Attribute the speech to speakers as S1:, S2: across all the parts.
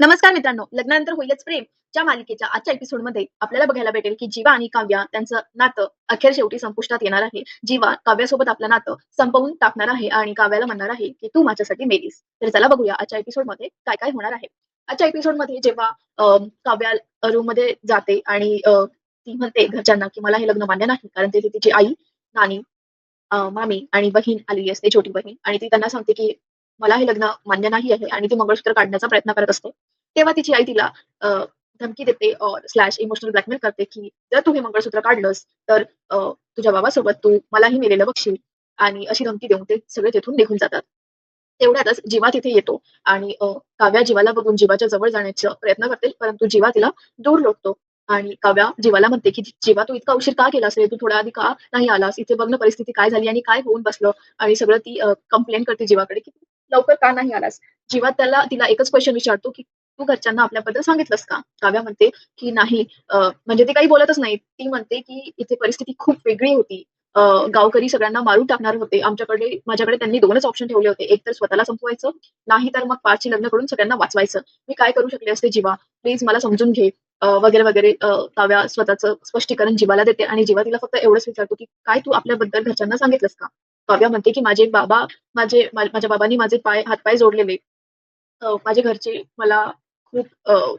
S1: नमस्कार मित्रांनो लग्नानंतर होईलच प्रेम. च्या मालिकेच्या आजच्या एपिसोडमध्ये आपल्याला बघायला भेटेल की जीवा आणि काव्या त्यांचं नातं अखेर शेवटी संपुष्टात येणार आहे. जीवा काव्यासोबत आपलं नातं संपवून टाकणार आहे आणि काव्याला म्हणणार आहे की तू माझ्यासाठी मेलीस. तर चला बघूया आजच्या एपिसोडमध्ये काय काय होणार आहे. आजच्या एपिसोडमध्ये जेव्हा अं, काव्या रूममध्ये जाते आणि अं, ती म्हणते घरच्यांना की मला हे लग्न मान्य नाही कारण तिथे तिची आई नानी मामी आणि बहीण आलेली असते छोटी बहीण. आणि ती त्यांना सांगते की मला हे लग्न मान्य नाही आहे आणि ती मंगळसूत्र काढण्याचा प्रयत्न करत असते तेव्हा तिची आई तिला अं, धमकी देते स्लॅश इमोशनल ब्लॅकमेल करते की जर तू हे मंगळसूत्र काढलंस तर अं, तुझ्या बाबासोबत तू मलाही मेलेलं बघशील आणि अशी धमकी देऊन ते सगळे तिथून निघून जातात. तेवढ्यातच जीवा तिथे येतो आणि काव्या जीवाला बघून जीवाच्या जवळ जाण्याचा प्रयत्न करते परंतु जीवा तिला दूर लोटतो आणि काव्या जीवाला म्हणते की जीवा तू इतका उशीर का केलास रे? तू थोडा आधी का नाही आलास? इथे बघ परिस्थिती काय झाली आणि काय होऊन बसलं? आणि सगळं ती कंप्लेंट करते जीवाकडे की लवकर का नाही आलास? जेव्हा त्याला तिला एकच क्वेश्चन विचारतो की तू घरच्यांना आपल्याबद्दल सांगितलंस का? काव्या म्हणते की नाही. म्हणजे ती काही बोलतच नाही ती म्हणते की इथे परिस्थिती खूप वेगळी होती. अं, गावकरी सगळ्यांना मारून टाकणार होते. आमच्याकडे माझ्याकडे त्यांनी दोनच ऑप्शन ठेवले होते. एक तर स्वतःला संपवायचं नाही तर मग पाचशे लग्न करून सगळ्यांना वाचवायचं. मी काय करू शकले असते जीवा? प्लीज मला समजून घे. वगैरे वगैरे. काव्या स्वतःचं स्पष्टीकरण जीवाला देते आणि जीवा तिला फक्त एवढंच विचारतो की काय तू आपल्याबद्दल घरच्यांना सांगितलंस का? काव्या म्हणते की माझे बाबा माझे माझ्या बाबांनी माझे पाय हातपाय जोडलेले. माझे घरचे मला खूप अं,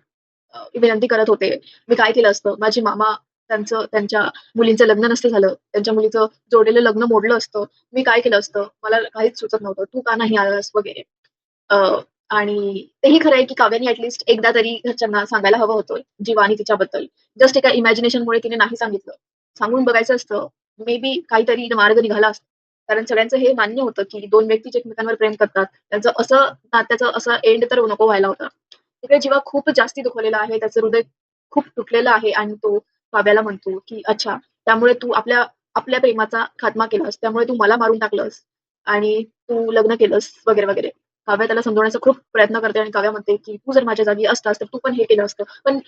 S1: विनंती करत होते. मी काय केलं असतं? माझे मामा त्यांचं त्यांच्या मुलींचं लग्न नसतं झालं. त्यांच्या मुलीचं जोडलेलं लग्न मोडलं असतं. मी काय केलं असतं? मला काहीच सुचत नव्हतं. तू का नाही आलास? वगैरे. आणि तेही खरं आहे की काव्याने ऍटलिस्ट एकदा तरी घरच्यांना सांगायला हवं होतं जीवानी आणि तिच्याबद्दल. जस्ट एका इमॅजिनेशनमुळे तिने नाही सांगितलं. सांगून बघायचं असतं. मे बी काहीतरी मार्ग निघाला असतो. कारण सगळ्यांचं हे मान्य होतं की दोन व्यक्ती एकमेकांवर प्रेम करतात. त्यांचं असं नात्याचं असं एंड तर नको व्हायला होता. तिकडे जीवा खूप जास्ती दुखवलेला आहे त्याचं हृदय खूप तुटलेलं आहे आणि तो काव्याला म्हणतो की अच्छा त्यामुळे तू आपल्या आपल्या प्रेमाचा खात्मा केलास त्यामुळे तू मला मारून टाकलंस आणि तू लग्न केलंस वगैरे वगैरे. काव्या त्याला समजवण्याचा खूप प्रयत्न करते आणि काव्या म्हणते की तू जर माझ्या जागी असतास तर तू पण हे केलं असतं. पण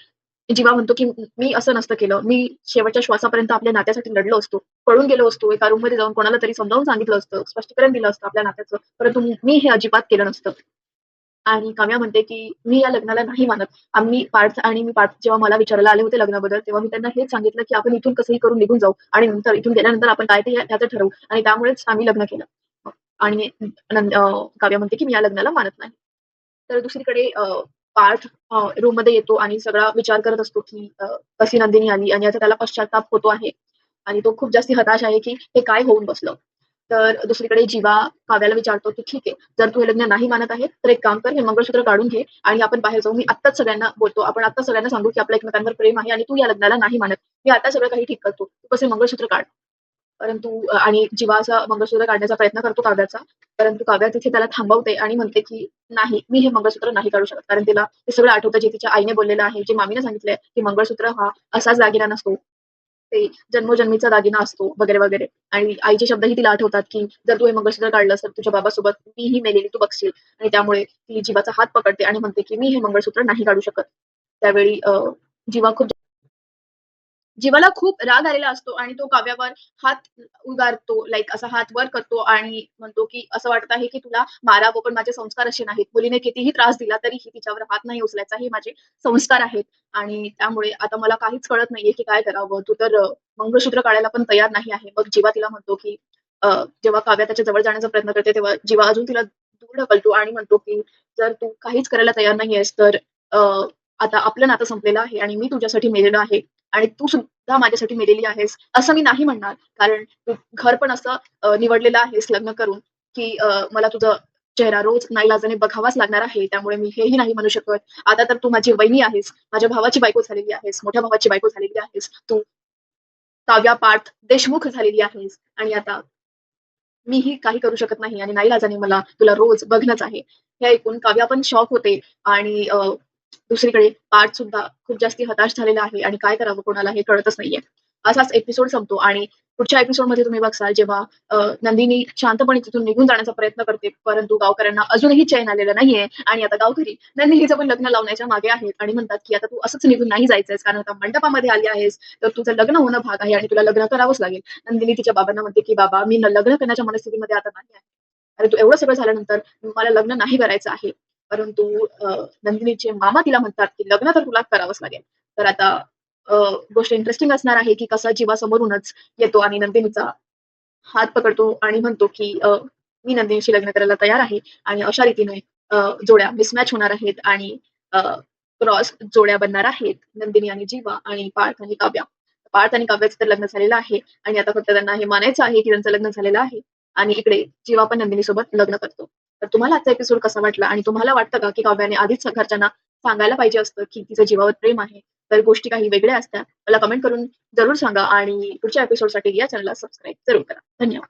S1: जेव्हा म्हणतो की मी असं नसतं केलं मी शेवटच्या श्वासापर्यंत आपल्या नात्यासाठी लढलो असतो पळून गेलो असतो एका रूममध्ये जाऊन कोणाला तरी समजावून सांगितलं असतं स्पष्टीकरण दिलं असतं आपल्या नात्याचं परंतु मी हे अजिबात केलं नसतं. आणि काव्या म्हणते की मी या लग्नाला नाही मानत. आम्ही पार्थ आणि मी पार्थ जेव्हा मला विचारायला आले होते लग्नाबद्दल तेव्हा मी त्यांना हेच सांगितलं की आपण इथून कसंही करून निघून जाऊ आणि नंतर इथून गेल्यानंतर आपण काय ते त्याचं ठरवू. आणि त्यामुळेच आम्ही लग्न केलं. आणि काव्या म्हणते की मी या लग्नाला मानत नाही. तर दुसरीकडे पार्ट रूममध्ये येतो आणि सगळा विचार करत असतो की कशी नंदिनी आली आणि आता त्याला पश्चाताप होतो आहे. आणि तो खूप जास्त हताश आहे की हे काय होऊन बसलं. तर दुसरीकडे जीवा काव्याला विचारतो की ठीक आहे जर तू हे लग्न नाही मानत आहे तर एक काम कर हे मंगळसूत्र काढून घे आणि आपण बाहेर जाऊ मी आत्ताच सगळ्यांना बोलतो. आपण आता सगळ्यांना सांगू की आपल्या एकमेकांवर प्रेम आहे आणि तू या लग्नाला नाही मानत. मी आता सगळं काही ठीक करतो. तू कसे मंगळसूत्र काढ. परंतु आणि जीवाचा मंगळसूत्र काढण्याचा प्रयत्न करतो काव्याचा परंतु काव्या तिथे त्याला थांबवते आणि म्हणते की नाही मी हे मंगळसूत्र नाही काढू शकत. कारण तिला ते सगळं आठवतं जे तिच्या आईने बोललेलं आहे जे मामीने सांगितलंय की मंगळसूत्र हा असाच दागिना नसतो. ते जन्मोजन्मीचा दागिना असतो वगैरे वगैरे. आणि आईचे शब्दही तिला आठवतात की जर तू हे मंगळसूत्र काढलं तर तुझ्या बाबासोबत मीही मेलेली तू बघशील. आणि त्यामुळे ती जीवाचा हात पकडते आणि म्हणते की मी हे मंगळसूत्र नाही काढू शकत. त्यावेळी अं जीवा खूप जीवाला खूप राग आलेला असतो आणि तो काव्यावर हात उगारतो लाईक असा हात वर करतो आणि म्हणतो की असं वाटत आहे की तुला मारावं पण माझे संस्कार असे नाहीत. मुलीने कितीही त्रास दिला तरीही तिच्यावर हात नाही उचलायचा हे माझे संस्कार आहेत. आणि त्यामुळे आता मला काहीच कळत नाहीये की काय करावं. तू तर मंगळसूत्र काढायला पण तयार नाही आहे. मग जीवा तिला म्हणतो की जेव्हा काव्या त्याच्याजवळ जाण्याचा प्रयत्न करते तेव्हा जीवा अजून तिला दूर ढकलतो आणि म्हणतो की जर तू काहीच करायला तयार नाहीयेस तर आता आपलं नातं संपलेलं आहे आणि मी तुझ्यासाठी मेलेलं आहे. आणि तू सुद्धा माझ्यासाठी मेलेली आहेस असं मी नाही म्हणणार. कारण तू घर पण असं निवडलेलं आहेस लग्न करून की मला तुझं चेहरा रोज नाईलाजाने बघावाच लागणार आहे त्यामुळे मी हेही नाही म्हणू शकत. आता तर तू माझी वहिनी आहेस माझ्या भावाची बायको झालेली आहेस मोठ्या भावाची बायको झालेली आहेस तू काव्या पार्थ देशमुख झालेली आहेस. आणि आता मीही काही करू शकत नाही आणि नाईलाजाने मला तुला रोज बघणंच आहे. हे ऐकून काव्या पण शॉक होते आणि दुसरीकडे पार्थ सुद्धा खूप जास्ती हताश झालेला आहे आणि काय करावं कोणाला हे कळतच नाहीये. असाच एपिसोड संपतो आणि पुढच्या एपिसोडमध्ये तुम्ही बघसाल जेव्हा नंदिनी शांतपणे तिथून निघून जाण्याचा प्रयत्न करते परंतु गावकऱ्यांना अजूनही चैन आलेलं नाहीये आणि आता गावकरी नंदिनीचं पण लग्न लावण्याच्या मागे आहेत आणि म्हणतात की आता तू असंच निघून नाही जायचंयस कारण आता मंडपामध्ये आली आहेस तर तुझं लग्न होणं भाग आहे आणि तुला लग्न करावंच लागेल. नंदिनी तिच्या बाबांना म्हणते की बाबा मी लग्न करण्याच्या मनस्थितीमध्ये आता नाही आहे. अरे तू एवढं सगळं झाल्यानंतर मला लग्न नाही करायचं आहे. परंतु अं, नंदिनीचे मामा तिला म्हणतात की लग्न तर तुला करावंच लागेल. तर आता अं, गोष्ट इंटरेस्टिंग असणार आहे की कसा जीवा समोरूनच येतो आणि नंदिनीचा हात पकडतो आणि म्हणतो की अं, मी नंदिनीशी लग्न करायला तयार आहे आणि अशा रीतीने अं, जोड्या मिसमॅच होणार आहेत आणि क्रॉस जोड्या बनणार आहेत नंदिनी आणि जीवा आणि पार्थ आणि काव्या. पार्थ आणि काव्याचं तर लग्न झालेलं आहे आणि आता फक्त त्यांना हे मानायचं आहे की त्यांचं लग्न झालेलं आहे आणि इकडे जीवा पण नंदिनी सोबत लग्न करतो. तर तुम्हाला आजचा एपिसोड कसा वाटला? आणि तुम्हाला वाटतं का की काव्याने आधीच घरच्यांना सांगायला पाहिजे असतं की तिचं जीवावर प्रेम आहे तर गोष्टी काही वेगळ्या असतात? मला कमेंट करून जरूर सांगा आणि पुढच्या एपिसोडसाठी या चॅनलला सबस्क्राईब जरूर करा. धन्यवाद.